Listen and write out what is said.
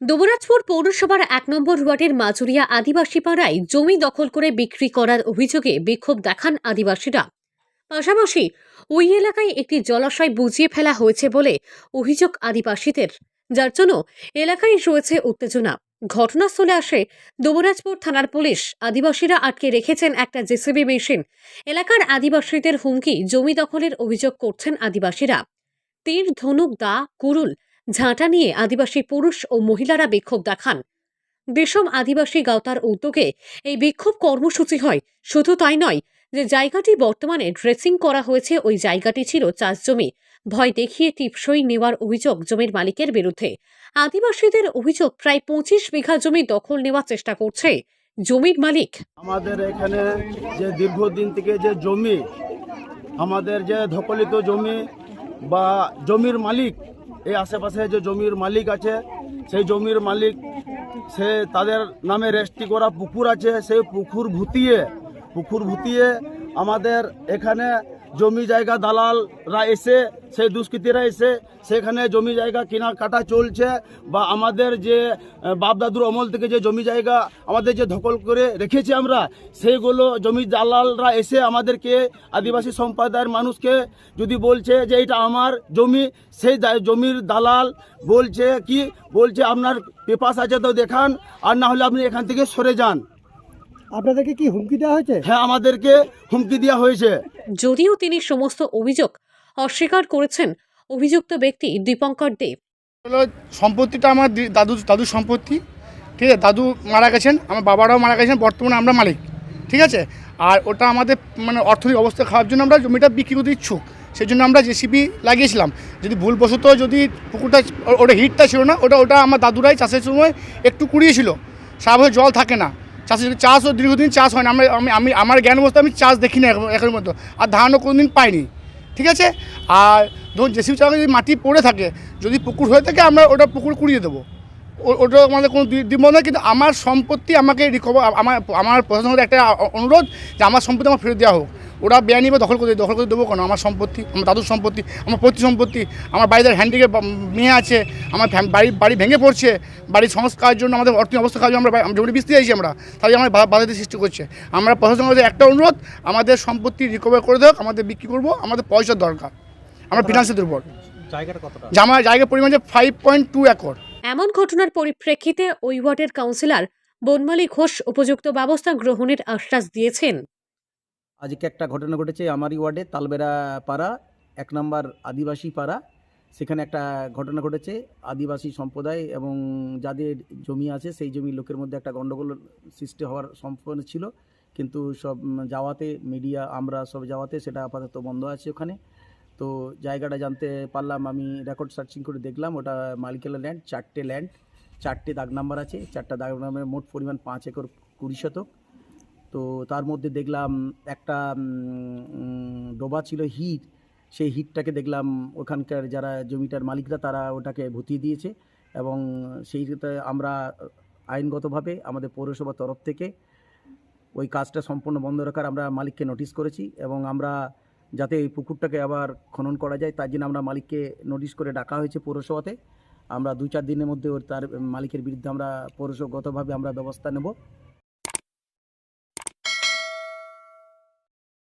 দুবরাজপুর পৌরসভার এক নম্বর ওয়ার্ডের মাজুরিয়া আদিবাসী পাড়ায় জমি দখল করে বিক্রি করার অভিযোগে বিক্ষোভ দেখান আদিবাসীরা। পাশাপাশি ওই এলাকায় একটি জলাশয় বুঝিয়ে ফেলা হয়েছে বলে অভিযোগ আদিবাসীদের, যার জন্য এলাকায় রয়েছে উত্তেজনা। ঘটনাস্থলে আসে দুবরাজপুর থানার পুলিশ। আদিবাসীরা আটকে রেখেছেন একটা জেসিবি মেশিন। এলাকার আদিবাসীদের হুমকি, জমি দখলের অভিযোগ করছেন আদিবাসীরা। তীর, ধনুক, দা, কুরুল ঝাঁটা নিয়ে আদিবাসী পুরুষ ও মহিলারা বিক্ষোভ দেখান। দেশম আদিবাসী গাওতার উদ্যোগে এই বিক্ষোভ কর্মসূচি হয়। শুধু তাই নয়, যে জায়গাটি বর্তমানে ড্রেসিং করা হয়েছে, ওই জায়গাটি ছিল চাষ জমি। ভয় দেখিয়ে টিপসই নেওয়ার অভিযোগ জমির মালিকের বিরুদ্ধে। আদিবাসীদের অভিযোগ প্রায় পঁচিশ বিঘা জমি দখল নেওয়ার চেষ্টা করছে জমির মালিক। আমাদের এখানে যে দীর্ঘদিন থেকে যে জমি, আমাদের যে ধকলিত জমি বা জমির মালিক এই আশেপাশে যে জমির মালিক আছে, সেই জমির মালিক, সে তাদের নামে রেজিস্ট্রি করা পুকুর আছে, সেই পুকুর ভুতিয়ে পুকুর ভুতিয়ে আমাদের এখানে জমি জায়গা দালালরা এসে, সেই দুষ্কৃতীরা এসে, সেখানে জমি জায়গা কেনা কাটা চলছে বা আমাদের যে বাপদাদুর অমল থেকে যে জমি জায়গা আমাদের যে দখল করে রেখেছি আমরা, সেইগুলো জমি দালালরা এসে আমাদেরকে, আদিবাসী সম্প্রদায়ের মানুষকে যদি বলছে যে এটা আমার জমি, সেই জমির দালাল বলছে কি? বলছে আপনার পেপাস আছে তো দেখান, আর না হলে আপনি এখান থেকে সরে যান। আপনাদেরকে কি হুমকি দেওয়া হয়েছে? হ্যাঁ আমাদেরকে হুমকি দেওয়া হয়েছে। যদিও তিনি সমস্ত অভিযোগ অস্বীকার করেছেন অভিযুক্ত ব্যক্তি দীপঙ্কর দেব সম্পত্তিটা আমার দাদু দাদুর সম্পত্তি ঠিক আছে? দাদু মারা গেছেন আমার বাবারাও মারা গেছেন বর্তমানে আমরা মালিক ঠিক আছে? আর ওটা আমাদের মানে অর্থনৈতিক অবস্থা খাওয়ার জন্য আমরা জমিটা বিক্রি করতে ইচ্ছুক সেই জন্য আমরা জেসিপি লাগিয়েছিলাম। যদি ভুলবশত যদি পুকুরটা ওটা হিটটা ছিল না ওটা ওটা আমার দাদুরাই চাষের সময় একটু কুড়িয়েছিল। স্বাভাবিক জল থাকে না। চাষের চাষও দীর্ঘদিন চাষ হয় না আমরা আমি আমি আমার জ্ঞান অবস্থা আমি চাষ দেখি না এখন- মতো আর ধানও কোনো দিন পাইনি। ঠিক আছে? আর ধরুন জেসিবি চালানো যদি মাটি পড়ে থাকে, যদি পুকুর হয়ে থাকে, আমরা ওটা পুকুর কুড়িয়ে দেবো। ওটা আমাদের কোনো দিব না কিন্তু আমার সম্পত্তি আমাকে রিকভার আমার আমার প্রশাসনের একটা অনুরোধ যে আমার সম্পত্তি আমার ফেরত দেওয়া হোক। ওরা বেআইনি বা দখল করে দখল করে দেবো কেন? আমার সম্পত্তি আমার দাদুর সম্পত্তি আমার পৈতৃক সম্পত্তি আমার বাড়িতে হ্যান্ডিকে মেয়ে আছে আমার বাড়ি বাড়ি ভেঙে পড়ছে বাড়ির সংস্কারের জন্য আমাদের অর্থনৈতিক অবস্থা খাওয়ার জন্য আমরা জমি বিস্তি আইছি আমরা তাই আমার বাধাতে সৃষ্টি করছে। আমরা প্রশাসনের কাছে একটা অনুরোধ আমাদের সম্পত্তি রিকভার করে দেওয়া আমাদের বিক্রি করব আমাদের পয়সার দরকার। আমরা ফিনান্সের দুর্বল। জায়গাটা কতটা? জামা জায়গার পরিমাণ যে ফাইভ পয়েন্ট টু একর। এমন ঘটনার পরিপ্রেক্ষিতে ওই ওয়ার্ডের কাউন্সিলর বনমালী ঘোষ উপযুক্ত ব্যবস্থা গ্রহণের আশ্বাস দিয়েছেন। আজকে একটা ঘটনা ঘটেছে আমারই ওয়ার্ডে, তালবেড়া পাড়া, এক নম্বর আদিবাসী পাড়া। সেখানে একটা ঘটনা ঘটেছে, আদিবাসী সম্প্রদায় এবং যাদের জমি আছে, সেই জমির লোকের মধ্যে একটা গণ্ডগোল সৃষ্টি হওয়ার সম্ভাবনা ছিল। কিন্তু সব যাওয়াতে, মিডিয়া, আমরা সব যাওয়াতে সেটা আপাতত বন্ধ আছে ওখানে। তো জায়গাটা জানতে পারলাম, আমি রেকর্ড সার্চিং করে দেখলাম, ওটা মালিকের ল্যান্ড, চারটে ল্যান্ড, চারটে দাগ নাম্বার আছে। চারটা দাগ নাম্বারের মোট পরিমাণ পাঁচ একর কুড়ি শতক। তো তার মধ্যে দেখলাম একটা ডোবা ছিল হিট, সেই হিটটাকে দেখলাম ওখানকার যারা জমিটার মালিকরা তারা ওটাকে ভুতিয়ে দিয়েছে এবং সেইটাতে আমরা আইনগতভাবে আমাদের পৌরসভার তরফ থেকে ওই কাজটা সম্পূর্ণ বন্ধ রাখার আমরা মালিককে নোটিশ করেছি এবং আমরা যাতে এই পুকুরটাকে আবার খনন করা যায়, তার জন্য আমরা মালিককে নোটিশ করে ডাকা হয়েছে পৌরসভাতে। আমরা দু চার দিনের মধ্যে ওর তার মালিকের বিরুদ্ধে আমরা পৌরসভাগতভাবে আমরা ব্যবস্থা নেব।